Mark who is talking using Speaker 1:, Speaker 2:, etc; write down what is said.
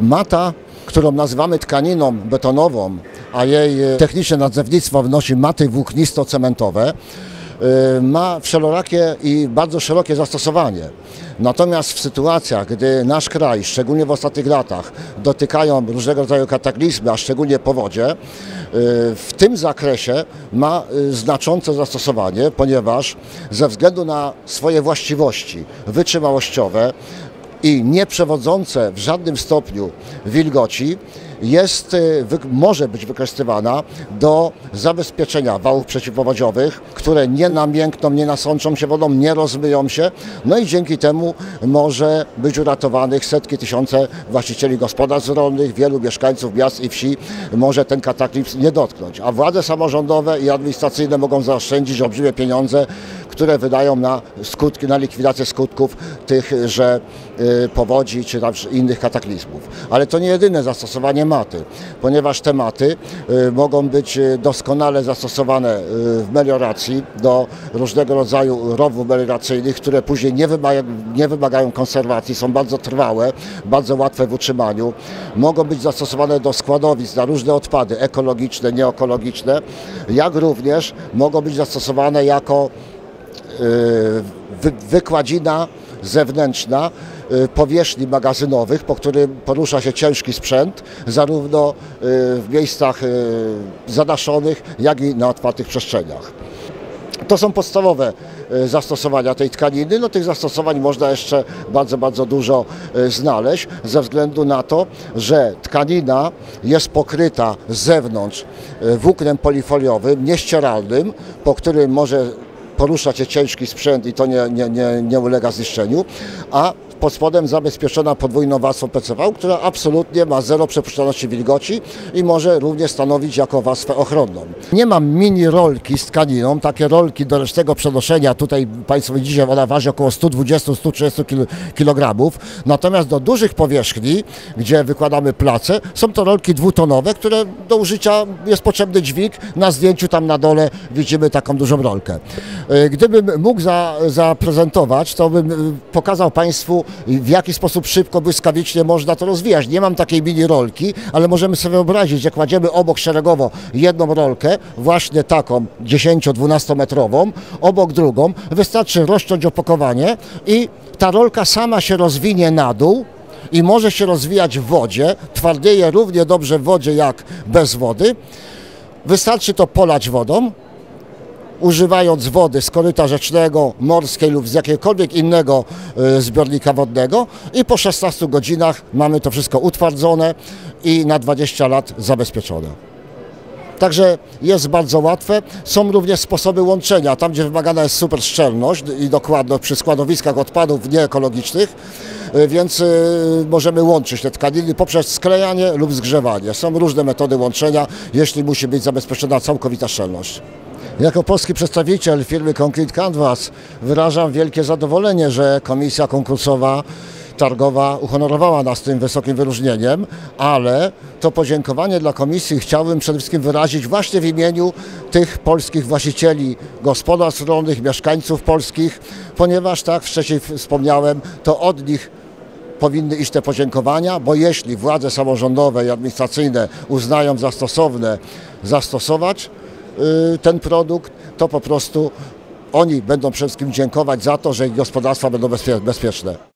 Speaker 1: Mata, którą nazywamy tkaniną betonową, a jej e, techniczne nazewnictwo wnosi maty włóknisto-cementowe, e, ma wszelorakie i bardzo szerokie zastosowanie. Natomiast w sytuacjach, gdy nasz kraj, szczególnie w ostatnich latach, dotykają różnego rodzaju kataklizmy, a szczególnie powodzie, y, w tym zakresie ma znaczące zastosowanie, ponieważ ze względu na swoje właściwości wytrzymałościowe i nieprzewodzące w żadnym stopniu wilgoci, jest, wy- może być wykorzystywana do zabezpieczenia wałów przeciwpowodziowych, które nie namiękną, nie nasączą się wodą, nie rozmyją się. No i dzięki temu może być uratowanych setki, tysiące właścicieli gospodarstw rolnych, wielu mieszkańców miast i wsi może ten kataklizm nie dotknąć. A władze samorządowe i administracyjne mogą zaoszczędzić olbrzymie pieniądze, które wydają na skutki, na likwidację skutków tychże y, powodzi czy innych kataklizmów. Ale to nie jedyne zastosowanie maty, ponieważ te maty y, mogą być y, doskonale zastosowane w melioracji do różnego rodzaju rowów melioracyjnych, które później nie wymagają, nie wymagają konserwacji, są bardzo trwałe, bardzo łatwe w utrzymaniu. Mogą być zastosowane do składowisk na różne odpady ekologiczne, nieekologiczne, jak również mogą być zastosowane jako wykładzina zewnętrzna y, powierzchni magazynowych, po którym porusza się ciężki sprzęt, zarówno y, w miejscach y, zadaszonych, jak i na otwartych przestrzeniach. To są podstawowe zastosowania tej tkaniny. No, tych zastosowań można jeszcze bardzo, bardzo dużo znaleźć, ze względu na to, że tkanina jest pokryta z zewnątrz włóknem polifoliowym, nieścieralnym, po którym może poruszać się ciężki sprzęt i to nie, nie, nie, nie ulega zniszczeniu, a pod spodem zabezpieczona podwójną warstwą PCV, która absolutnie ma zero przepuszczalności wilgoci i może również stanowić jako warstwę ochronną. Nie mam mini rolki z tkaniną, takie rolki do ręcznego przenoszenia, tutaj Państwo widzicie, ona waży około 120-130 kg, natomiast do dużych powierzchni, gdzie wykładamy place, są to rolki dwutonowe, które do użycia jest potrzebny dźwig, na zdjęciu tam na dole widzimy taką dużą rolkę. E, Gdybym mógł za, zaprezentować, to bym e, pokazał Państwu, w jaki sposób szybko, błyskawicznie można to rozwijać. Nie mam takiej mini rolki, ale możemy sobie wyobrazić, że kładziemy obok szeregowo jedną rolkę, właśnie taką 10-12 metrową, obok drugą, wystarczy rozciąć opakowanie i ta rolka sama się rozwinie na dół, i może się rozwijać w wodzie, twardnieje równie dobrze w wodzie jak bez wody. Wystarczy to polać wodą, używając wody z koryta rzecznego, morskiej lub z jakiegokolwiek innego e, zbiornika wodnego i po 16 godzinach mamy to wszystko utwardzone i na 20 lat zabezpieczone. Także jest bardzo łatwe. Są również sposoby łączenia, tam gdzie wymagana jest super szczelność i dokładność przy składowiskach odpadów nieekologicznych, y, więc y, możemy łączyć te tkaniny poprzez sklejanie lub zgrzewanie. Są różne metody łączenia, jeśli musi być zabezpieczona całkowita szczelność. Jako polski przedstawiciel firmy Concrete Canvas wyrażam wielkie zadowolenie, że komisja konkursowa targowa uhonorowała nas tym wysokim wyróżnieniem, ale to podziękowanie dla komisji chciałbym przede wszystkim wyrazić właśnie w imieniu tych polskich właścicieli gospodarstw rolnych, mieszkańców polskich, ponieważ tak wcześniej wspomniałem, to od nich powinny iść te podziękowania, bo jeśli władze samorządowe i administracyjne uznają za stosowne zastosować ten produkt, to po prostu oni będą przede wszystkim dziękować za to, że ich gospodarstwa będą bezpie- bezpieczne.